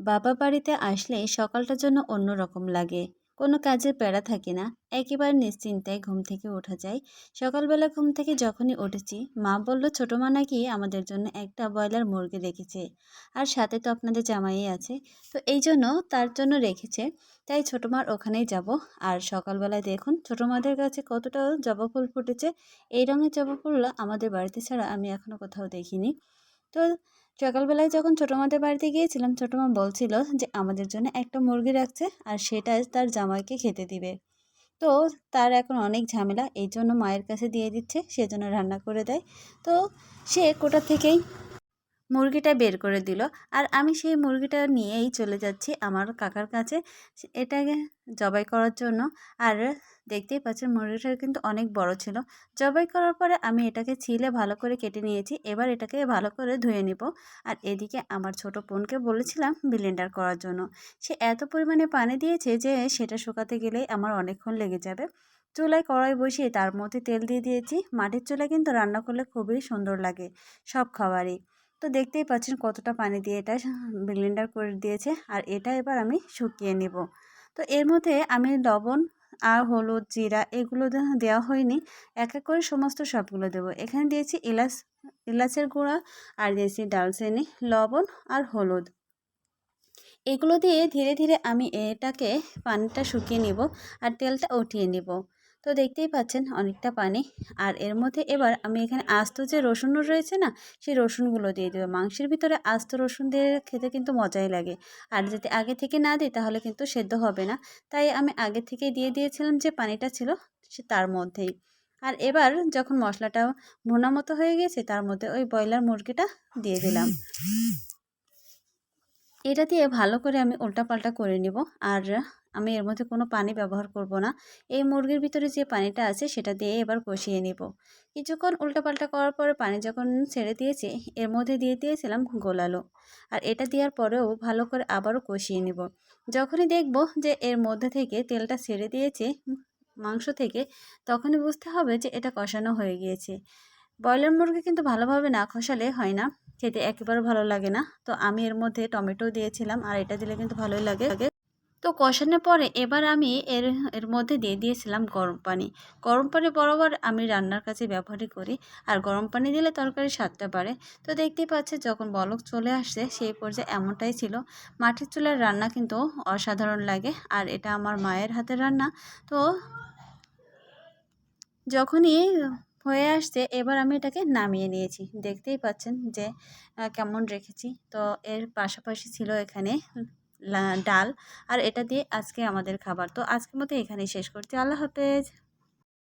বাবা বাড়িতে আসলে সকালটার জন্য অন্যরকম লাগে। কোনো কাজের প্যারা থাকে না। একেবারে নিশ্চিন্তায় ঘুম থেকে ওঠা যায়। সকালবেলা ঘুম থেকে যখনই উঠেছি, মা বলল, ছোটো মা নাকি আমাদের জন্য একটা ব্রয়লার মুরগি রেখেছে। আর সাথে তো আপনাদের জামাই আছে। তো এই জন্য তার জন্য রেখেছে। তাই ছোটো মার ওখানেই যাব। আর সকালবেলায় দেখুন, ছোটো মাদের কাছে কতটা জবা ফুল ফুটেছে। এই রঙের জবা ফুল আমাদের বাড়িতে ছাড়া আমি এখনও কোথাও দেখিনি। তো সকালবেলায় যখন ছোটো মাদের বাড়িতে গিয়েছিলাম, ছোটো মা বলছিল যে, আমাদের জন্য একটা মুরগি রাখছে আর সেটা তার জামাইকে খেতে দিবে। তো তার এখন অনেক ঝামেলা, এই জন্য মায়ের কাছে দিয়ে দিচ্ছে, সেজন্য রান্না করে দেয়। তো সে কোটা থেকেই মুরগিটা বের করে দিল। আর আমি সেই মুরগিটা নিয়েই চলে যাচ্ছি আমার কাকার কাছে। এটাকে জবাই করার জন্য। আর দেখতেই পাচ্ছেন মুরগিটা কিন্তু অনেক বড় ছিল। জবাই করার পরে আমি এটাকে ছিলে ভালো করে কেটে নিয়েছি। এবার এটাকে ভালো করে ধুয়ে নিব। আর এদিকে আমার ছোট বোনকে বলেছিলাম ব্লেন্ডার করার জন্য। সে এত পরিমাণে পানি দিয়েছে যে সেটা শুকাতে গেলেই আমার অনেকক্ষণ লেগে যাবে। চুলায় কড়াই বসিয়ে তার মধ্যে তেল দিয়ে দিয়েছি। মাটির চুলায় কিন্তু রান্না করলে খুবই সুন্দর লাগে সব খাবারই। তো দেখতেই পাচ্ছেন কতটা পানি দিয়ে এটা ব্লেন্ডার করে দিয়েছে। আর এটা এবার আমি শুকিয়ে নেব। তো এর মধ্যে আমি লবণ আর হলুদ, জিরা এগুলো দেওয়া হয়নি। এক এক করে সমস্ত সবগুলো দেবো। এখানে দিয়েছি এলাচ, এলাচের গুঁড়া আর দিয়েছি ডালচিনি, লবণ আর হলুদ। এগুলো দিয়ে ধীরে ধীরে আমি এটাকে পানিটা শুকিয়ে নিব আর তেলটা উঠিয়ে নিব। তো দেখতেই পাচ্ছেন অনেকটা পানি। আর এর মধ্যে এবার আমি এখানে আস্ত যে রসুন রয়েছে না, সেই রসুনগুলো দিয়ে দেবো। মাংসের ভিতরে আস্ত রসুন দিয়ে খেতে কিন্তু মজাই লাগে। আর যদি আগে থেকে না দিই তাহলে কিন্তু সেদ্ধ হবে না। তাই আমি আগে থেকে দিয়ে দিয়েছিলাম যে পানিটা ছিল সে তার মধ্যেই। আর এবার যখন মশলাটা ভোনা মতো হয়ে গেছে তার মধ্যে ওই ব্রয়লার মুরগিটা দিয়ে দিলাম। এটা দিয়ে ভালো করে আমি উল্টাপাল্টা করে নিব। আর আমি এর মধ্যে কোনো পানি ব্যবহার করব না। এই মুরগির ভিতরে যে পানিটা আছে সেটা দিয়ে এবার কষিয়ে নেব। কিছুক্ষণ উল্টাপাল্টা করার পরে পানি যখন ছেড়ে দিয়েছে, এর মধ্যে দিয়ে দিয়েছিলাম গোলালো আর এটা দেওয়ার পরেও ভালো করে আবারও কষিয়ে নেব। যখনই দেখব যে এর মধ্যে থেকে তেলটা ছেড়ে দিয়েছে, মাংস থেকে, তখনই বুঝতে হবে যে এটা কষানো হয়ে গিয়েছে। ব্রয়লার মুরগি কিন্তু ভালোভাবে না কষালে হয় না, খেতে একেবারে ভালো লাগে না। তো আমি এর মধ্যে টমেটো দিয়েছিলাম, আর এটা দিলে কিন্তু ভালোই লাগে। তো কষানোর পরে এবার আমি এর এর মধ্যে দিয়ে দিয়েছিলাম গরম পানি। গরম পানি বরাবর আমি রান্নার কাছে ব্যবহারই করি। আর গরম পানি দিলে তরকারি স্বাদটা বাড়ে। তো দেখতেই পাচ্ছে যখন বলক চলে আসছে সেই পর্যায়ে এমনটাই ছিল। মাটির চুলার রান্না কিন্তু অসাধারণ লাগে। আর এটা আমার মায়ের হাতের রান্না। তো যখনই হয়ে আসছে এবার আমি এটাকে নামিয়ে নিয়েছি। দেখতেই পাচ্ছেন যে কেমন রেখেছি। তো এর পাশাপাশি ছিল এখানে ডাল। আর এটা দিয়ে আজকে আমাদের খাবার। তো আজকের মতো এখানেই শেষ করছি। আল্লাহ হাফেজ।